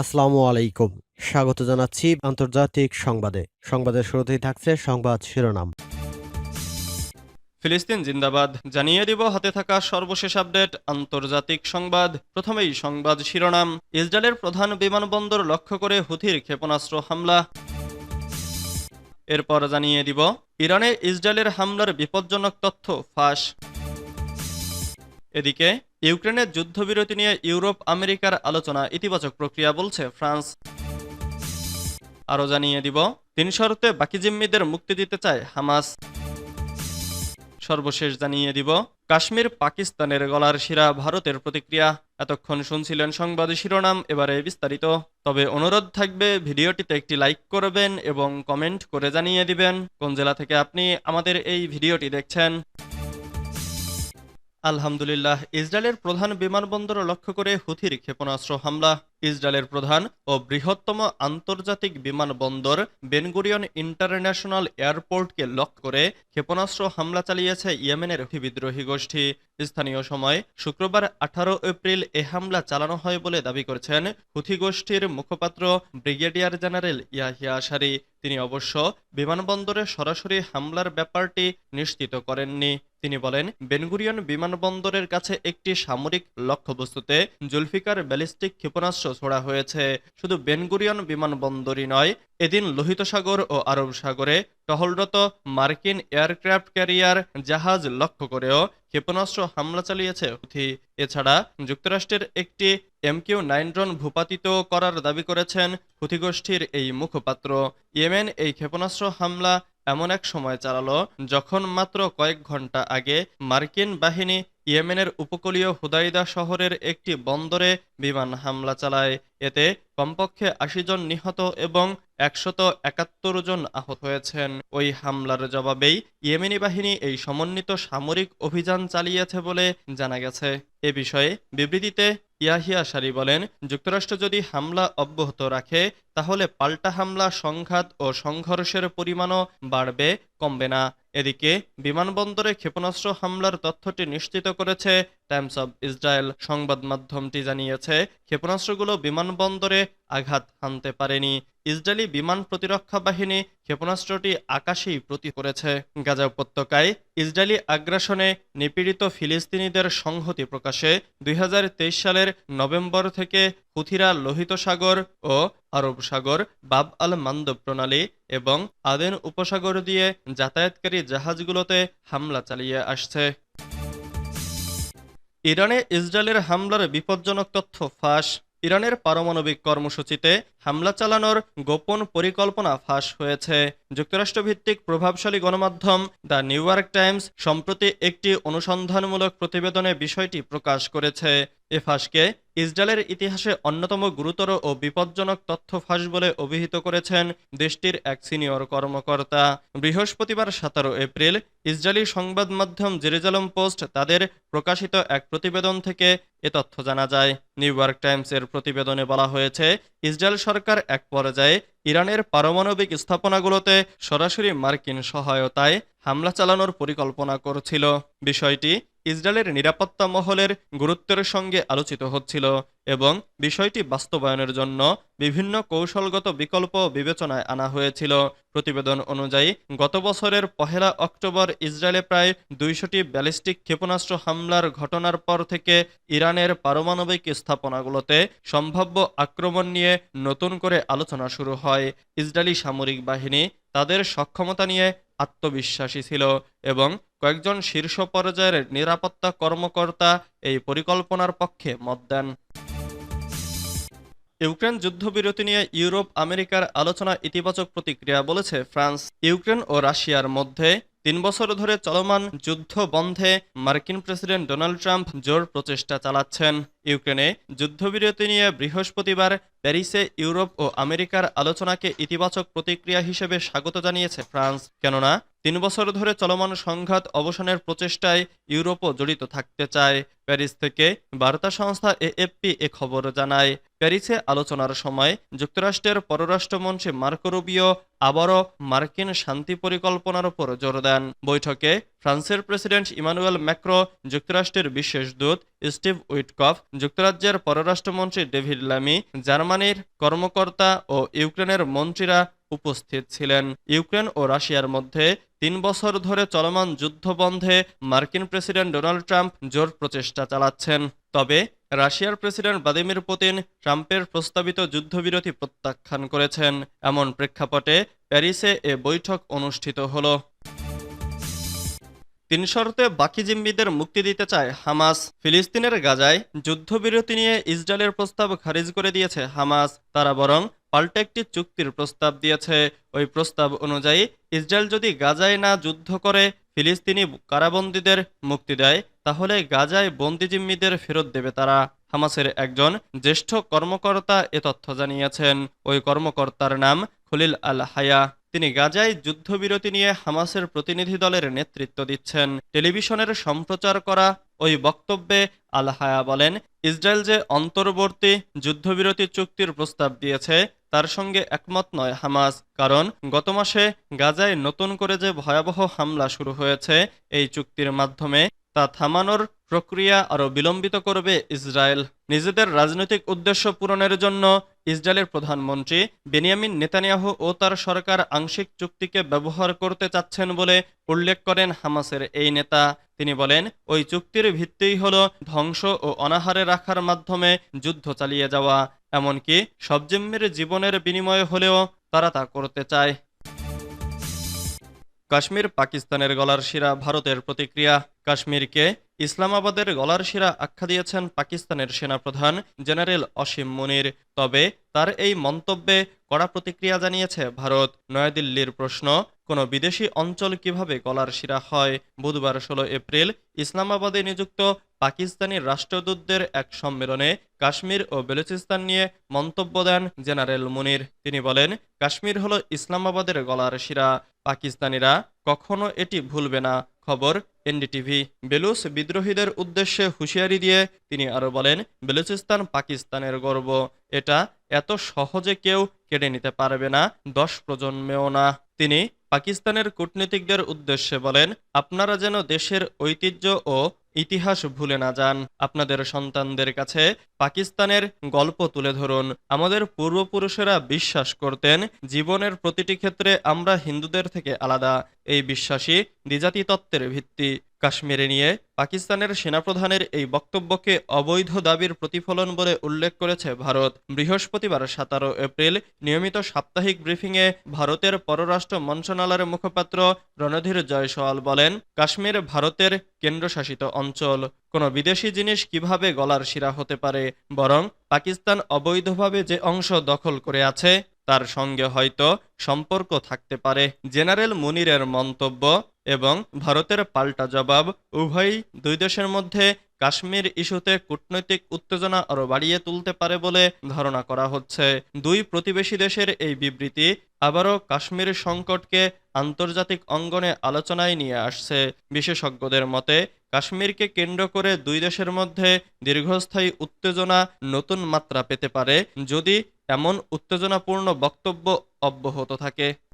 আসসালামু আলাইকুম। স্বাগত জানাচ্ছি আন্তর্জাতিক সংবাদে। সংবাদের শুরুতেই থাকছে সংবাদ শিরোনাম। ফিলিস্তিন জিন্দাবাদ। জানিয়ে দিব হাতে থাকা সর্বশেষ আপডেট, আন্তর্জাতিক সংবাদ। প্রথমেই সংবাদ শিরোনাম। ইসরায়েলের প্রধান বিমানবন্দর লক্ষ্য করে হুথির ক্ষেপণাস্ত্র হামলা। এরপর জানিয়ে দিব, ইরানে ইসরায়েলের হামলার বিপজ্জনক তথ্য ফাঁস। এদিকে ইউক্রেনের যুদ্ধবিরতি নিয়ে ইউরোপ, আমেরিকার আলোচনা, ইতিবাচক প্রক্রিয়া বলছে ফ্রান্স। আরও জানিয়ে দিব, তিন শর্তে বাকি জিম্মিদের মুক্তি দিতে চায় হামাস। সর্বশেষ জানিয়ে দিব, কাশ্মীর পাকিস্তানের গলার শিরা ভারতের প্রতিক্রিয়া। এতক্ষণ শুনছিলেন সংবাদ শিরোনাম, এবারে বিস্তারিত। তবে অনুরোধ থাকবে, ভিডিওটিতে একটি লাইক করবেন এবং কমেন্ট করে জানিয়ে দিবেন। কোন জেলা থেকে আপনি আমাদের এই ভিডিওটি দেখছেন? আলহামদুলিল্লাহ ইসরায়েলের প্রধান বিমানবন্দর লক্ষ্য করে হুথির ক্ষেপণাস্ত্র হামলা। ইসরায়েলের প্রধান ও বৃহত্তম আন্তর্জাতিক বিমানবন্দর বেনগুরিয়ন ইন্টারন্যাশনাল এয়ারপোর্টকে লক্ষ্য করে ক্ষেপণাস্ত্র হামলা চালিয়েছে ইয়েমেনের বিদ্রোহী গোষ্ঠী। স্থানীয় সময় শুক্রবার আঠারো এপ্রিল এ হামলা চালানো হয় বলে দাবি করেছেন হুথি গোষ্ঠীর মুখপাত্র ব্রিগেডিয়ার জেনারেল ইয়াহিয়া আশারি। তিনি অবশ্য বিমানবন্দরে সরাসরি হামলার ব্যাপারটি নিশ্চিত করেননি। তিনি বলেন, বেনগুরিয়ন বিমানবন্দরের কাছে একটি সামরিক লক্ষ্যবস্তুতে জুলফিকার ব্যালিস্টিক ক্ষেপণাস্ত্র ছোড়া হয়েছে। শুধু বেনগুরিয়ন বিমানবন্দরই নয়, এদিন লোহিত সাগর ও আরব সাগরে টহলরত মার্কিন এয়ারক্রাফট ক্যারিয়ার জাহাজ লক্ষ্য করেও ক্ষেপণাস্ত্র হামলা চালিয়েছে হুথি। এছাড়া যুক্তরাষ্ট্রের একটি এমকিউ নাইন ড্রোন ভূপাতিত করার দাবি করেছেন হুথি গোষ্ঠীর এই মুখপাত্র। ইয়েমেন এই ক্ষেপণাস্ত্র হামলা এমন এক সময় চালালো যখন মাত্র কয়েক ঘণ্টা আগে মার্কিন বাহিনী ইয়েমেনের উপকূলীয় হুদাইদা শহরের একটি বন্দরে বিমান হামলা চালায়। এতে কমপক্ষে আশি জন নিহত এবং একশত একাত্তর জন আহত হয়েছেন। ওই হামলার জবাবেই ইয়েমেনি বাহিনী এই সমন্বিত সামরিক অভিযান চালিয়েছে বলে জানা গেছে। এ বিষয়ে বিবৃতিতে ইয়াহিয়া সারি বলেন, যুক্তরাষ্ট্র যদি হামলা অব্যাহত রাখে, তাহলে পাল্টা হামলা, সংঘাত ও সংঘর্ষের পরিমাণও বাড়বে, কমবে না। এদিকে বিমানবন্দরে ক্ষেপণাস্ত্র হামলার তথ্যটি নিশ্চিত করেছে টাইমস অব ইসরায়েল সংবাদ মাধ্যমটি জানিয়েছে, ক্ষেপণাস্ত্রগুলো বিমানবন্দরে আঘাত হানতে পারেনি। ইসরায়েলি বিমান প্রতিরক্ষা বাহিনী ক্ষেপণাস্ত্রটি আকাশেই প্রতি করেছে। গাজা উপত্যকায় ইসরায়েলি আগ্রাসনে নিপীড়িত ফিলিস্তিনিদের সংহতি প্রকাশে দুই হাজার তেইশ সালের নভেম্বর থেকে হুথিরা লোহিত সাগর ও আরব সাগর, বাব আল মান্দব প্রণালী এবং আদেন উপসাগর দিয়ে যাতায়াতকারী জাহাজগুলোতে হামলা চালিয়ে আসছে। ইরানে ইসরায়েলের হামলার বিপজ্জনক তথ্য ফাঁস। ইরানের পারমাণবিক কর্মসূচিতে হামলা চালানোর গোপন পরিকল্পনা ফাঁস হয়েছে। যুক্তরাষ্ট্রভিত্তিক প্রভাবশালী গণমাধ্যম দ্য নিউ ইয়র্ক টাইমস সম্প্রতি একটি অনুসন্ধানমূলক প্রতিবেদনে বিষয়টি প্রকাশ করেছে। এ ফাঁসকে ইসরায়েলের ইতিহাসে অন্যতম গুরুতর ও বিপজ্জনক তথ্য ফাঁস বলে অভিহিত করেছেন দেশটির এক সিনিয়র কর্মকর্তা। বৃহস্পতিবার সতেরো এপ্রিল ইসরায়েলি সংবাদ মাধ্যম জেরুজালেম পোস্ট তাদের প্রকাশিত এক প্রতিবেদন থেকে এ তথ্য জানা যায়। নিউ ইয়র্ক টাইমসের প্রতিবেদনে বলা হয়েছে, ইসরায়েল এক পর্যায়ে ইরানের পারমাণবিক স্থাপনাগুলোতে সরাসরি মার্কিন সহায়তায় হামলা চালানোর পরিকল্পনা করছিল। বিষয়টি ইসরায়েলের নিরাপত্তা মহলের গুরুত্বের সঙ্গে আলোচিত হচ্ছিল এবং বিষয়টি বাস্তবায়নের জন্য বিভিন্ন কৌশলগত বিকল্প বিবেচনায় আনা হয়েছিল। প্রতিবেদন অনুযায়ী, গত বছরের পহেলা অক্টোবর ইসরায়েলে প্রায় দুইশোটি ব্যালিস্টিক ক্ষেপণাস্ত্র হামলার ঘটনার পর থেকে ইরানের পারমাণবিক স্থাপনাগুলোতে সম্ভাব্য আক্রমণ নিয়ে নতুন করে আলোচনা শুরু হয়। ইসরায়েলি সামরিক বাহিনী তাদের সক্ষমতা নিয়ে আত্মবিশ্বাসী ছিল এবং কয়েকজন শীর্ষ পর্যায়ের নিরাপত্তা কর্মকর্তা এই পরিকল্পনার পক্ষে মত দেন। ইউক্রেন যুদ্ধবিরতি নিয়ে ইউরোপ, আমেরিকার আলোচনা ইতিবাচক প্রতিক্রিয়া বলেছে ফ্রান্স। ইউক্রেন ও রাশিয়ার মধ্যে তিন বছর ধরে চলমান যুদ্ধ বন্ধে মার্কিন প্রেসিডেন্ট ডোনাল্ড ট্রাম্প জোর প্রচেষ্টা চালাচ্ছেন। ইউক্রেনে যুদ্ধবিরতি নিয়ে বৃহস্পতিবার প্যারিসে ইউরোপ ও আমেরিকার আলোচনাকে ইতিবাচক প্রতিক্রিয়া হিসেবে স্বাগত জানিয়েছে ফ্রান্স। কেননা, তিন বছর ধরে চলমান সংঘাত অবসানের প্রচেষ্টায় ইউরোপও জড়িত থাকতে চায়। প্যারিস থেকে বার্তা সংস্থা এএফপি এ খবর জানায়, প্যারিসে আলোচনার সময় যুক্তরাষ্ট্রের পররাষ্ট্রমন্ত্রী মার্কো রুবিও আবারও মার্কিন শান্তি পরিকল্পনার উপর জোর দেন। বৈঠকে ফ্রান্সের প্রেসিডেন্ট ইমানুয়েল ম্যাক্রো যুক্তরাষ্ট্রের বিশেষ দূত স্টিভ উইটকফ, যুক্তরাজ্যের পররাষ্ট্রমন্ত্রী ডেভিড ল্যামি, জার্মানির কর্মকর্তা ও ইউক্রেনের মন্ত্রীরা উপস্থিত ছিলেন। ইউক্রেন ও রাশিয়ার মধ্যে তিন বছর ধরে চলমান যুদ্ধ বন্ধে মার্কিন প্রেসিডেন্ট ডোনাল্ড ট্রাম্প জোর প্রচেষ্টা চালাচ্ছেন। তবে রাশিয়ার প্রেসিডেন্ট ভ্লাদিমির পুতিন ট্রাম্পের প্রস্তাবিত যুদ্ধবিরতি প্রত্যাখ্যান করেছেন। এমন প্রেক্ষাপটে প্যারিসে এ বৈঠক অনুষ্ঠিত হলো। তিন শর্তে বাকি জিম্মিদের মুক্তি দিতে চায় হামাস। ফিলিস্তিনের গাজায় যুদ্ধবিরতি নিয়ে ইসরায়েলের প্রস্তাব খারিজ করে দিয়েছে হামাস। তারা বরং পাল্টা একটি চুক্তির প্রস্তাব দিয়েছে। ওই প্রস্তাব অনুযায়ী ইসরায়েল যদি গাজায় না যুদ্ধ করে ফিলিস্তিনি কারাবন্দীদের মুক্তি দেয়, তাহলে গাজায় বন্দি জিম্মিদের ফেরত দেবে তারা। হামাসের একজন জ্যেষ্ঠ কর্মকর্তা এ তথ্য জানিয়েছেন। ওই কর্মকর্তার নাম খলিল আল হায়া তিনি গাজায় যুদ্ধবিরতি নিয়ে হামাসের প্রতিনিধি দলের নেতৃত্ব দিচ্ছেন। টেলিভিশনের সম্প্রচার করা ওই বক্তব্যে আল হায়া বলেন, ইসরায়েল যে অন্তর্বর্তী যুদ্ধবিরতি চুক্তির প্রস্তাব দিয়েছে, তার সঙ্গে একমত নয় হামাস, কারণ গত মাসে গাজায় নতুন করে যে ভয়াবহ হামলা শুরু হয়েছে, এই চুক্তির মাধ্যমে তা থামানোর প্রক্রিয়া আরও বিলম্বিত করবে ইসরায়েল। নিজেদের রাজনৈতিক উদ্দেশ্য পূরণের জন্য ইসরায়েলের প্রধানমন্ত্রী বেনিয়ামিন নেতানিয়াহু ও তার সরকার আংশিক চুক্তিকে ব্যবহার করতে চাচ্ছেন বলে উল্লেখ করেন হামাসের এই নেতা। তিনি বলেন, ওই চুক্তির ভিত্তিই হল ধ্বংস ও অনাহারে রাখার মাধ্যমে যুদ্ধ চালিয়ে যাওয়া। এমনকি সব জিম্মির জীবনের বিনিময়ে হলেও তারা তা করতে চায়। কাশ্মীর পাকিস্তানের গলার শিরা ভারতের প্রতিক্রিয়া। কাশ্মীরকে ইসলামাবাদের গলার শিরা আখ্যা দিয়েছেন পাকিস্তানের সেনাপ্রধান জেনারেল অসীম মুনির। তবে তার এই মন্তব্যে কড়া প্রতিক্রিয়া জানিয়েছে ভারত। নয়াদিল্লির প্রশ্ন কোনো বিদেশি অঞ্চল কীভাবে গলার শিরা হয়? বুধবার ষোলো এপ্রিল ইসলামাবাদে নিযুক্ত পাকিস্তানি রাষ্ট্রদূতদের এক সম্মেলনে কাশ্মীর ও বেলুচিস্তান নিয়ে মন্তব্য দেন জেনারেল মুনির। তিনি বলেন, কাশ্মীর হলো ইসলামাবাদের গলার শিরা। পাকিস্তানিরা কখনো এটি ভুলবে না। খবর এনডিটিভি। বেলুচ বিদ্রোহীদের উদ্দেশ্যে হুঁশিয়ারি দিয়ে তিনি আরও বলেন, বেলুচিস্তান পাকিস্তানের গর্ব। এটা এত সহজে কেউ কেড়ে নিতে পারবে না, দশ প্রজন্মেও না। তিনি পাকিস্তানের কূটনীতিকদের উদ্দেশ্যে বলেন, আপনারা যেন দেশের ঐতিহ্য ও ইতিহাস ভুলে না যান। আপনাদের সন্তানদের কাছে পাকিস্তানের গল্প তুলে ধরুন। আমাদের পূর্বপুরুষেরা বিশ্বাস করতেন, জীবনের প্রতিটি ক্ষেত্রে আমরা হিন্দুদের থেকে আলাদা। এই বিশ্বাসী দ্বিজাতি তত্ত্বের ভিত্তি। কাশ্মীরে নিয়ে পাকিস্তানের সেনাপ্রধানের এই বক্তব্যকে অবৈধ দাবির প্রতিফলন বলে উল্লেখ করেছে ভারত। বৃহস্পতিবার সতেরো এপ্রিল নিয়মিত সাপ্তাহিক ব্রিফিংয়ে ভারতের পররাষ্ট্র মন্ত্রণালয়ের মুখপাত্র রণধীর জয়সওয়াল বলেন, কাশ্মীর ভারতের কেন্দ্রশাসিত অঞ্চল। কোনো বিদেশি জিনিস কীভাবে গলার শিরা হতে পারে? বরং পাকিস্তান অবৈধভাবে যে অংশ দখল করে আছে, তার সঙ্গে হয়তো সম্পর্ক থাকতে পারে। জেনারেল মুনিরের মন্তব্য এবং ভারতের পাল্টা জবাব উভয়ই দুই দেশের মধ্যে কাশ্মীর ইস্যুতে কূটনৈতিক উত্তেজনা আরও বাড়িয়ে তুলতে পারে বলে ধারণা করা হচ্ছে। দুই প্রতিবেশী দেশের এই বিবৃতি আবারও কাশ্মীর সংকটকে আন্তর্জাতিক অঙ্গনে আলোচনায় নিয়ে আসছে। বিশেষজ্ঞদের মতে, কাশ্মীরকে কেন্দ্র করে দুই দেশের মধ্যে দীর্ঘস্থায়ী উত্তেজনা নতুন মাত্রা পেতে পারে যদি এমন উত্তেজনাপূর্ণ বক্তব্য অব্যাহত থাকে।